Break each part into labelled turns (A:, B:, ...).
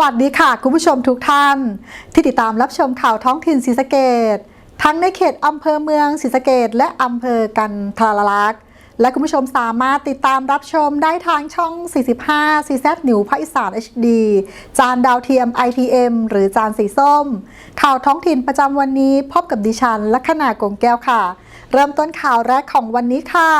A: วัสดีค่ะ คุณผู้ชมทุกท่าน ที่ติดตามรับชมข่าวท้องถิ่นศรีสะเกดทั้งในเขตอำเภอเมืองศรีสะเกดและอำเภอกันทราลักษณ์และคุณผู้ชมสามารถติดตามรับชมได้ทางช่อง 45 CZ หนิวภาคอีสาน HD จานดาวเทียม ITM หรือจานสีส้ม ข่าวท้องถิ่นประจำวันนี้พบกับดิฉันลัคนากงแก้วค่ะ เริ่มต้นข่าวแรกของวันนี้ค่ะ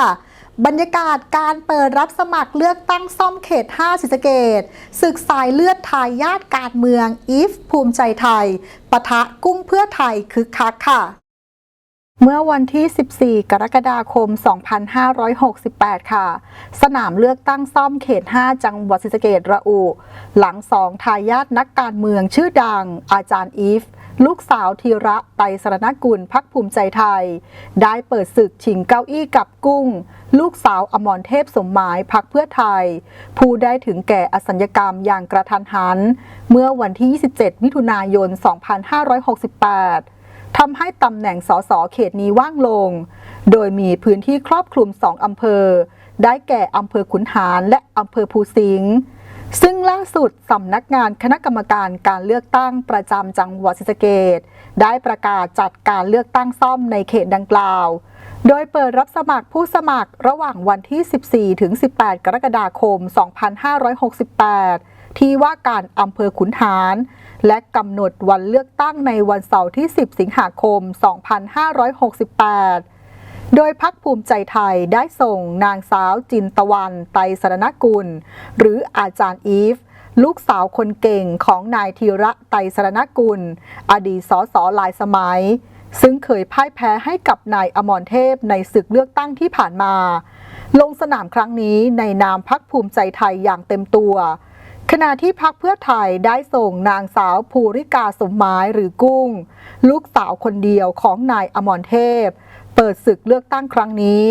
A: บรรยากาศการเปิดรับสมัครเลือกตั้งซ่อมเขต5ศรีสเกดศึกสายเลือดทายาทการเมืองอีฟภูมิใจไทยปะทะกุ้งเพื่อไทยคึกคักค่ะเมื่อวันที่ 14 กรกฎาคม 2568 ค่ะ สนามเลือกตั้งซ่อมเขต 5 จังหวัดศรีสะเกดระอุ หลังสองทายาทนักการเมืองชื่อดัง อาจารย์อีฟ ลูกสาวธีระไตสรณกุลพักภูมิใจไทย ได้เปิดศึกชิงเก้าอี้กับกุ้ง ลูกสาวอมรเทพสมหมายพักเพื่อไทย ผู้ได้ถึงแก่อสัญญกรรมอย่างกระทันหัน เมื่อวันที่ 27 มิถุนายน 2568ทำให้ตำแหน่งสสเขตนี้ว่างลง โดยมีพื้นที่ครอบคลุม2อำเภอ ได้แก่อำเภอขุนหารและอำเภอภูสิงห์ ซึ่งล่าสุดสำนักงานคณะกรรมการการเลือกตั้งประจำจังหวัดศรีสะเกดได้ประกาศจัดการเลือกตั้งซ่อมในเขตดังกล่าว โดยเปิดรับสมัครผู้สมัครระหว่างวันที่ 14 ถึง 18 กรกฎาคม 2568 ที่ว่าการอำเภอขุนหาร และกำหนดวันเลือกตั้งในวันเสาร์ที่ 10 สิงหาคม 2568 โดยพักภูมิใจไทยได้ส่งนางสาวจินตะวัน ไตสรณกุล หรืออาจารย์อีฟ ลูกสาวคนเก่งของนายธีระไตสรณกุล อดีตสสหลายสมัย ซึ่งเคยพ่ายแพ้ให้กับนายอมรเทพในศึกเลือกตั้งที่ผ่านมา ลงสนามครั้งนี้ในนามพักภูมิใจไทยอย่างเต็มตัวขณะที่พักเพื่อไทยได้ส่งนางสาวภูริกาสมหมายหรือกุ้ง ลูกสาวคนเดียวของนายอมรเทพ เปิดศึกเลือกตั้งครั้งนี้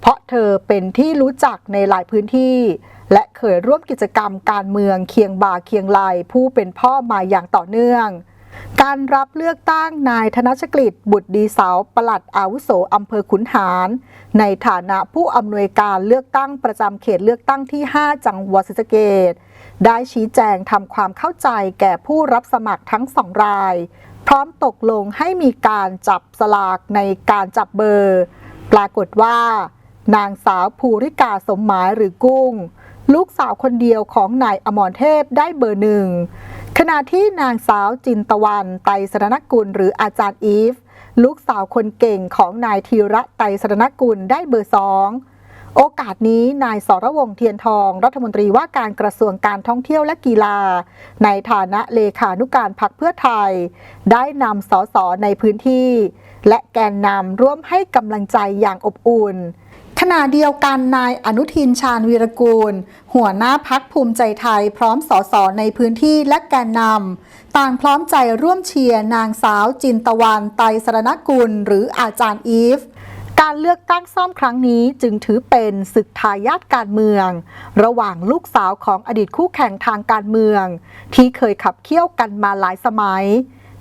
A: เพราะเธอเป็นที่รู้จักในหลายพื้นที่ และเคยร่วมกิจกรรมการเมืองเคียงบ่าเคียงไหลผู้เป็นพ่อมาอย่างต่อเนื่อง การรับเลือกตั้งนายธนชกฤษบุตรดีเสาปลัดอาวุโสอำเภอขุนหาร ในฐานะผู้อำนวยการเลือกตั้งประจำเขตเลือกตั้งที่ 5 จังหวัดศรีสะเกด ได้ชี้แจงทำความเข้าใจแก่ผู้รับสมัครทั้งสองราย พร้อมตกลงให้มีการจับสลากในการจับเบอร์ ปรากฏว่า นางสาวภูริกาสมหมายหรือกุ้ง ลูกสาวคนเดียวของนายอมรเทพได้เบอร์หนึ่งขณะที่นางสาวจินตะวันไตรสรณกุลหรืออาจารย์อีฟ ลูกสาวคนเก่งของนายธีระไตรสรณกุลได้เบอร์สอง โอกาสนี้นายสรวงเทียนทอง รัฐมนตรีว่าการกระทรวงการท่องเที่ยวและกีฬา ในฐานะเลขานุการพักเพื่อไทย ได้นำสสในพื้นที่ และแกนนำร่วมให้กำลังใจอย่างอบอุ่นขณะเดียวกันนายอนุทินชาญวีรกูล หัวหน้าพักภูมิใจไทยพร้อมสสในพื้นที่และแกนนำต่างพร้อมใจร่วมเชียร์นางสาวจินตะวันไตรสรณกุล หรืออาจารย์อีฟ การเลือกตั้งซ่อมครั้งนี้จึงถือเป็นศึกทายาทการเมือง ระหว่างลูกสาวของอดีตคู่แข่งทางการเมือง ที่เคยขับเคี่ยวกันมาหลายสมัย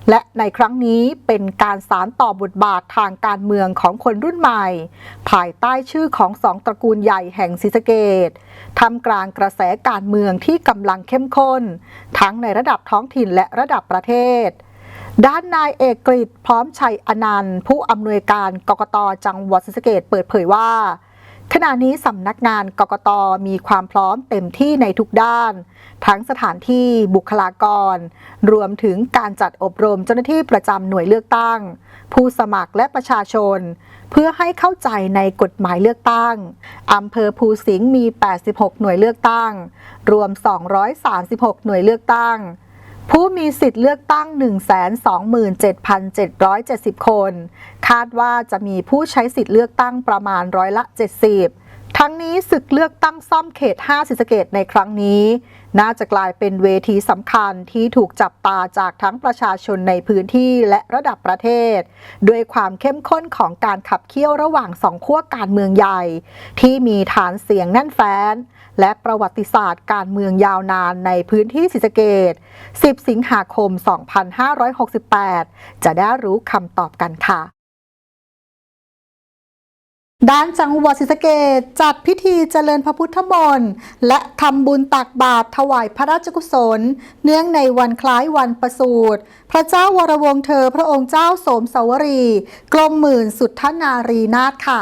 A: และในครั้งนี้เป็นการสารต่อบทบาททางการเมืองของคนรุ่นใหม่ ภายใต้ชื่อของสองตระกูลใหญ่แห่งศรีสะเกดทำกลางกระแสการเมืองที่กำลังเข้มข้น ทั้งในระดับท้องถิ่นและระดับประเทศ ด้านนายเอกกฤษพร้อมชัยอนันต์ ผู้อำนวยการกกตจังหวัดศรีสะเกดเปิดเผยว่า ขณะนี้สำนักงานกกตมีความพร้อมเต็มที่ในทุกด้าน ทั้งสถานที่บุคลากร รวมถึงการจัดอบรมเจ้าหน้าที่ประจำหน่วยเลือกตั้ง ผู้สมัครและประชาชน เพื่อให้เข้าใจในกฎหมายเลือกตั้งอำเภอภูสิงห์มี 86 หน่วยเลือกตั้ง รวม 236 หน่วยเลือกตั้ง ผู้มีสิทธิ์เลือกตั้ง 127,770 คน คาดว่าจะมีผู้ใช้สิทธิ์เลือกตั้งประมาณร้อยละ 70 ทั้งนี้ศึกเลือกตั้งซ่อมเขต 5 สิสเกตในครั้งนี้ น่าจะกลายเป็นเวทีสำคัญที่ถูกจับตาจากทั้งประชาชนในพื้นที่และระดับประเทศ ด้วยความเข้มข้นของการขับเคี่ยวระหว่างสองขั้วการเมืองใหญ่ ที่มีฐานเสียงแน่นแฟ้น และประวัติศาสตร์การเมืองยาวนานในพื้นที่ศรีสะเกด10 สิงหาคม 2568 จะได้รู้คำตอบกันค่ะด้านจังหวัดศรีสะเกดจัดพิธีเจริญพระพุทธมนต์และทำบุญตักบาตรถวายพระราชกุศล เนื่องในวันคล้ายวันประสูติพระเจ้าวรวงเธอพระองค์เจ้าโสมสวรีกรมหมื่นสุทธนารีนาถค่ะ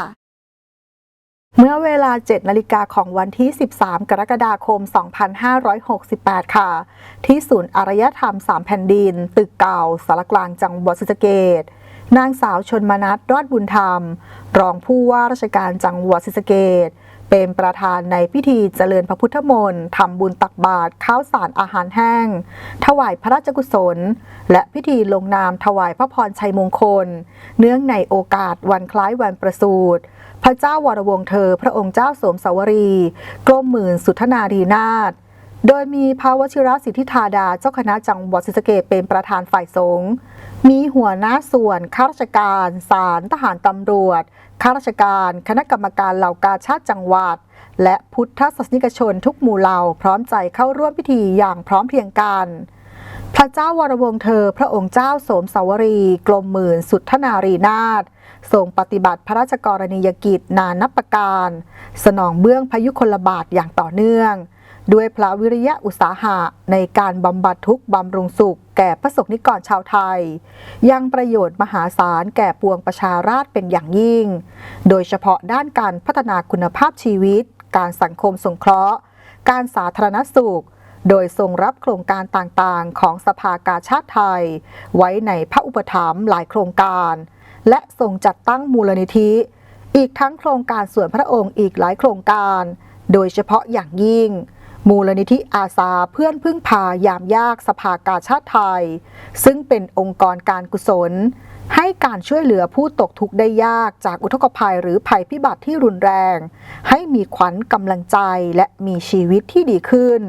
A: เมื่อเวลา 7 นาฬิกาของวันที่ 13 กรกฎาคม 2568 ค่ะ ที่ศูนย์อารยธรรม 3 แผ่นดิน ตึกเก่าสารกลางจังหวัดศรีสะเกดนางสาวชนมนัทรอดบุญธรรม รองผู้ว่าราชการจังหวัดศรีสะเกดเป็นประธานในพิธีเจริญพระพุทธมนต์ทำบุญตักบาตรข้าวสารอาหารแห้ง ถวายพระราชกุศล และพิธีลงนามถวายพระพรชัยมงคล เนื่องในโอกาสวันคล้ายวันประสูติ พระเจ้าวรวงเธอ พระองค์เจ้าสมสวรี กรมหมื่นสุทนารีนาถโดยมีพระวชิรสิทธิธาดาเจ้าคณะจังหวัดศรีสะเกษเป็นประธานฝ่ายสงฆ์ มีหัวหน้าส่วนข้าราชการศาลทหารตำรวจ ข้าราชการ คณะกรรมการเหล่ากาชาติจังหวัด และพุทธศาสนิกชนทุกหมู่เหล่าพร้อมใจเข้าร่วมพิธีอย่างพร้อมเพรียงกัน พระเจ้าวรวงเธอ พระองค์เจ้าโสมสาวรีกรมหมื่น สุทธนารีนาถทรงปฏิบัติพระราชกรณียกิจนานับประการ สนองเบื้องพยุคลบาทอย่างต่อเนื่อง ด้วยพระวิริยะอุตสาหะในการบำบัดทุกบำรุงสุข แก่พระสงฆ์นิกรชาวไทย ยังประโยชน์มหาศาลแก่ปวงประชาราษฎรเป็นอย่างยิ่ง โดยเฉพาะด้านการพัฒนาคุณภาพชีวิต การสังคมสงเคราะห์ การสาธารณสุข โดยทรงรับโครงการต่างๆ ของสภากาชาติไทย ไว้ในพระอุปถัมภ์หลายโครงการ และทรงจัดตั้งมูลนิธิ อีกทั้งโครงการส่วนพระองค์อีกหลายโครงการ โดยเฉพาะอย่างยิ่ง มูลนิธิอาสาเพื่อนพึ่งพายามยากสภากาชาติไทย ซึ่งเป็นองค์กรการกุศล ให้การช่วยเหลือผู้ตกทุกข์ได้ยากจากอุทกภัยหรือภัยพิบัติที่รุนแรง ให้มีขวัญกำลังใจและมีชีวิตที่ดีขึ้น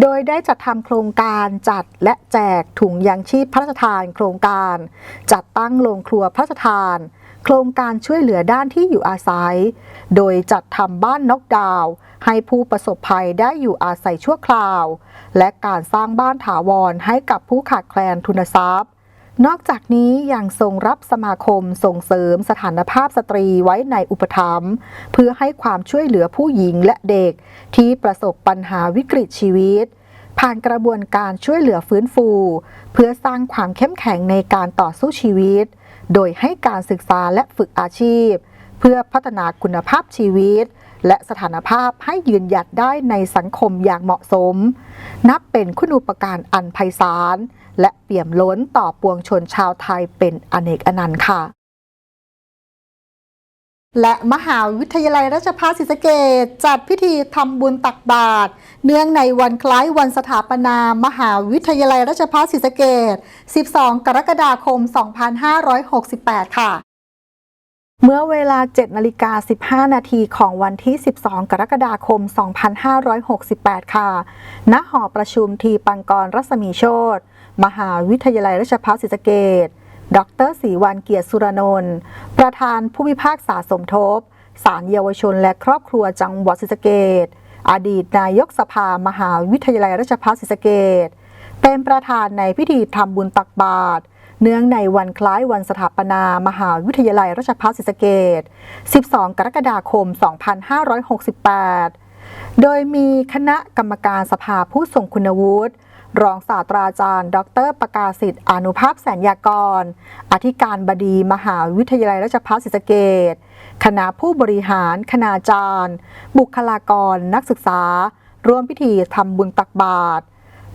A: โดยได้จัดทำโครงการจัดและแจกถุงยางชีพพระราชทาน โครงการ จัดตั้งโรงครัวพระราชทาน โครงการช่วยเหลือด้านที่อยู่อาศัย โดยจัดทำบ้านน็อกดาวน์ให้ผู้ประสบภัยได้อยู่อาศัยชั่วคราว และการสร้างบ้านถาวรให้กับผู้ขาดแคลนทุนทรัพย์ นอกจากนี้ยังทรงรับสมาคมส่งเสริมสถานภาพสตรีไว้ในอุปถัมภ์เพื่อให้ความช่วยเหลือผู้หญิงและเด็กที่ประสบปัญหาวิกฤตชีวิต ผ่านกระบวนการช่วยเหลือฟื้นฟู เพื่อสร้างความเข้มแข็งในการต่อสู้ชีวิต โดยให้การศึกษาและฝึกอาชีพ เพื่อพัฒนาคุณภาพชีวิต และสถานภาพให้ยืนหยัดได้ในสังคมอย่างเหมาะสม นับเป็นคุณูปการอันไพศาล และเปี่ยมล้นต่อปวงชนชาวไทยเป็นอเนกอนันต์ค่ะ และมหาวิทยาลัยราชภัฏศรีสะเกษจัดพิธีทำบุญตักบาตรเนื่องในวันคล้ายวันสถาปนามหาวิทยาลัยราชภัฏศรีสะเกษ12 กรกฎาคม 2568 ค่ะเมื่อเวลา 7นาฬิกา15 นาทีของวันที่ 12 กรกฎาคม 2568 ค่ะ ณ หอประชุมทีปังกรรัศมีโชต มหาวิทยาลัยราชภัฏศรีสะเกษดรศรีวันเกียรติสุรนนท์ประธานผู้พิพากษาสมทบศาลเยาวชนและครอบครัวจังหวัดศรีสะเกษอดีตนายกสภามหาวิทยาลัยราชภัฏศรีสะเกษเป็นประธานในพิธีทำบุญตักบาตรเนื่องในวันคล้ายวันสถาปนามหาวิทยาลัยราชภัฏศรีสะเกษ12 กรกฎาคม 2568 โดยมีคณะกรรมการสภาผู้ทรงคุณวุฒิ รองศาสตราจารย์ ดร ประกาศิทธิ์อนุภาพแสนยากร อธิการบดีมหาวิทยาลัยราชภัฏศรีสะเกษคณะผู้บริหาร คณาจารย์ บุคลากร นักศึกษา ร่วมพิธีทำบุญตักบาตร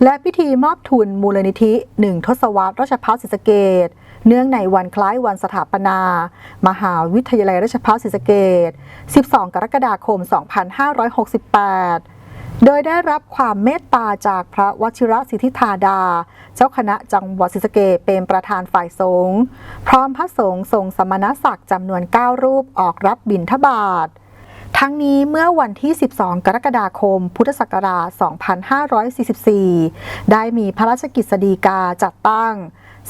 A: และพิธีมอบทุนมูลนิธิหนึ่งทศวรรษราชภัฏศรีสะเกษเนื่องในวันคล้ายวันสถาปนา มหาวิทยาลัยราชภัฏศรีสะเกษ12 กรกฎาคม 2568 โดยได้รับความเมตตาจากพระวชิระสิทธิธาดา เจ้าคณะจังหวัดศรีสะเกษเป็นประธานฝ่ายสงฆ์พร้อมพระสงฆ์ทรงสมณศักดิ์จำนวน 9 รูปออกรับบิณฑบาตทั้งนี้เมื่อวันที่ 12 กรกฎาคม พุทธศักราช 2544 ได้มีพระราชกิจสีกาจัดตั้ง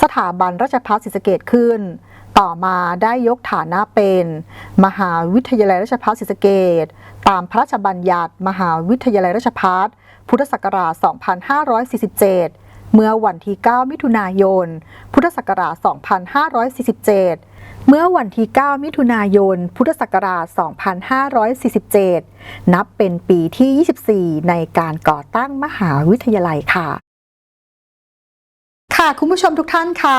A: สถาบันราชภัฏศรีสะเกษขึ้น ต่อมาได้ยกฐานะเป็น มหาวิทยาลัยราชภัฏศรีสะเกษตามพระราชบัญญัติ มหาวิทยาลัยราชภัฏพุทธศักราช 2547 เมื่อวันที่ 9 มิถุนายน พุทธศักราช 2547 เมื่อวันที่ 9 มิถุนายน พุทธศักราช 2547 นับเป็นปีที่ 24 ในการก่อตั้งมหาวิทยาลัยค่ะ ค่ะคุณผู้ชมทุกท่านคะ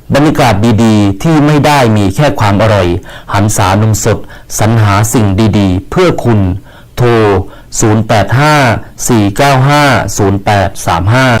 B: บรรยากาศดีๆ ที่ไม่ได้มีแค่ความอร่อย หันษานมสดสรรหาสิ่งดีๆ เพื่อคุณ โทร 085 495 0835